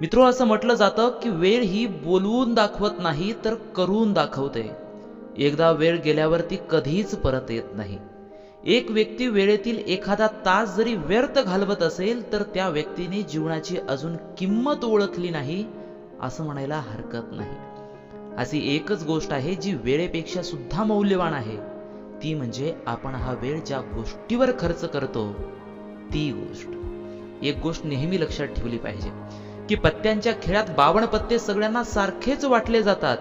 मित्रो असं म्हटलं जातं की वेळ ही बोलवून दाखवत नाही तर करून दाखवते. एकदा वेळ गेल्यावर ती कधीच परत येत नाही. एक व्यक्ती वेळेतील एखादा तास जरी व्यर्थ घालवत असेल तर त्या व्यक्तीने जीवनाची अजून किंमत ओळखली नाही असं म्हणायला हरकत नाही. अशी एकच गोष्ट आहे जी वेळेपेक्षा सुद्धा मौल्यवान आहे. ती म्हणजे आपण हा वेळ ज्या गोष्टीवर खर्च करतो ती गोष्ट. एक गोष्ट नेहमी लक्षात ठेवली पाहिजे. की पत्त्यांच्या खेळात बावन्न पत्ते सगळ्यांना सारखेच वाटले जातात.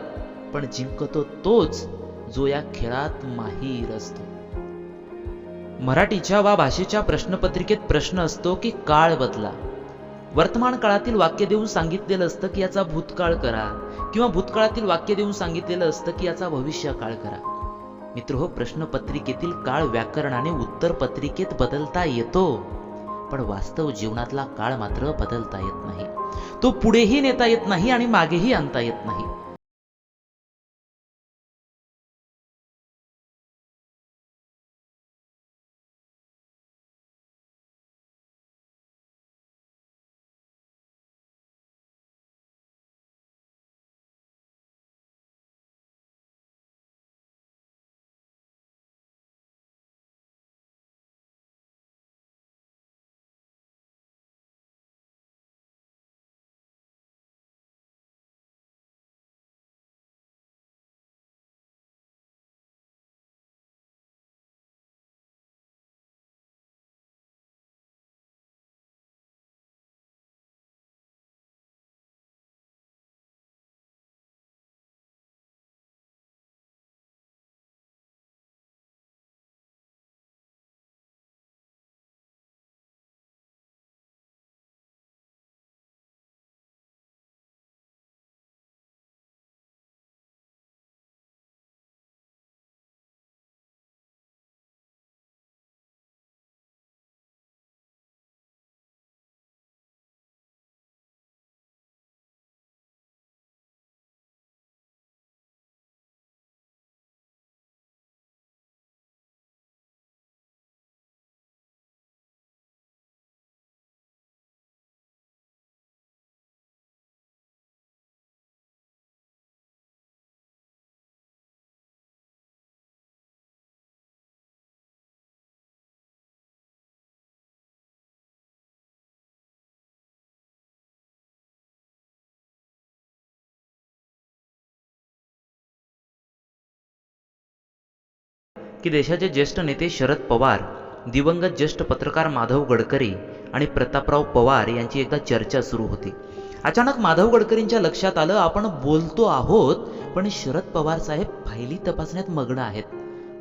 पण जिंकतो तोच जो या खेळात माहीर असतो. मराठीच्या वा भाषेच्या प्रश्नपत्रिकेत प्रश्न असतो की काळ बदला. वर्तमान काळातील वाक्य देऊन सांगितलेलं असतं की याचा भूतकाळ करा किंवा भूतकाळातील वाक्य देऊन सांगितलेलं असतं की याचा भविष्य काळ करा. मित्र हो प्रश्नपत्रिकेतील काळ व्याकरणाने उत्तर पत्रिकेत बदलता येतो. पण वास्तव जीवनातला काळ मात्र बदलता येत नाही. तो पुढेही नेता येत नाही आणि मागेही आणता येत नाही. की देशाचे ज्येष्ठ नेते शरद पवार दिवंगत ज्येष्ठ पत्रकार माधव गडकरी आणि प्रतापराव पवार यांची एकदा चर्चा सुरू होती. अचानक माधव गडकरींच्या लक्षात आलं आपण बोलतो आहोत पण शरद पवार साहेब फायली तपासण्यात मग्न आहेत.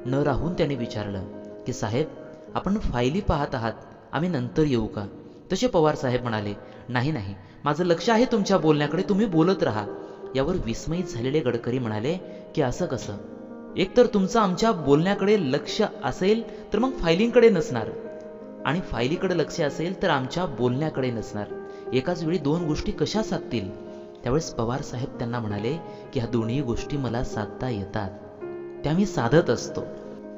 न राहून त्यांनी विचारलं की साहेब आपण फायली पाहत आहात आम्ही नंतर येऊ का? तसे पवार साहेब म्हणाले नाही नाही माझं लक्ष आहे तुमच्या बोलण्याकडे तुम्ही बोलत राहा. यावर विस्मयित झालेले गडकरी म्हणाले की असं कसं? एकतर तुमचं आमच्या बोलण्याकडे लक्ष असेल तर मग फायलिंगकडे नसणार. आणि फायलीकडे लक्ष असेल तर आमच्या बोलण्याकडे नसणार. एकाच वेळी दोन गोष्टी कशा साधतील? त्यावेळेस पवार साहेब त्यांना म्हणाले की ह्या दोन्ही गोष्टी मला साधता येतात. त्या मी साधत असतो.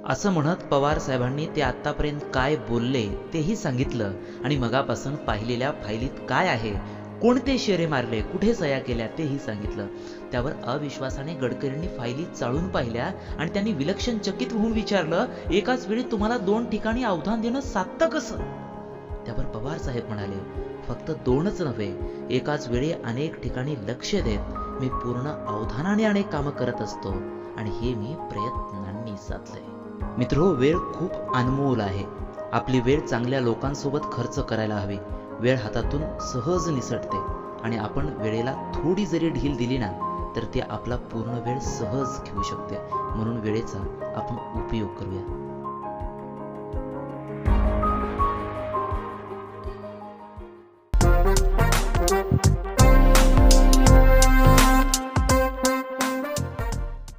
असं म्हणत पवार साहेबांनी ते आत्तापर्यंत काय बोलले तेही सांगितलं आणि मगापासून पाहिलेल्या फायलीत काय आहे कोणते शेरे मारले कुठे सया केल्या तेही सांगितलं. त्यावर अविश्वासाने गडकरींनी फायली चाळून पाहिल्या आणि त्यांनी विलक्षण चकित होऊन विचारलं एकाच वेळी तुम्हाला दोन ठिकाणी अवधान देणं साधतं कसं? त्यावर पवार साहेब म्हणाले फक्त दोनच नव्हे एकाच वेळी अनेक ठिकाणी लक्ष देत मी पूर्ण अवधानाने अनेक कामं करत असतो आणि हे मी प्रयत्नांनी साधलंय. मित्र वेळ खूप अनमोल आहे. आपली वेळ चांगल्या लोकांसोबत खर्च करायला हवी. वेळ हातातून सहज निसटते आणि आपण वेळेला थोडी जरी ढील दिली ना तर ती आपला पूर्ण वेळ सहज घेऊ शकते. म्हणून वेळेचा आपण उपयोग करूया.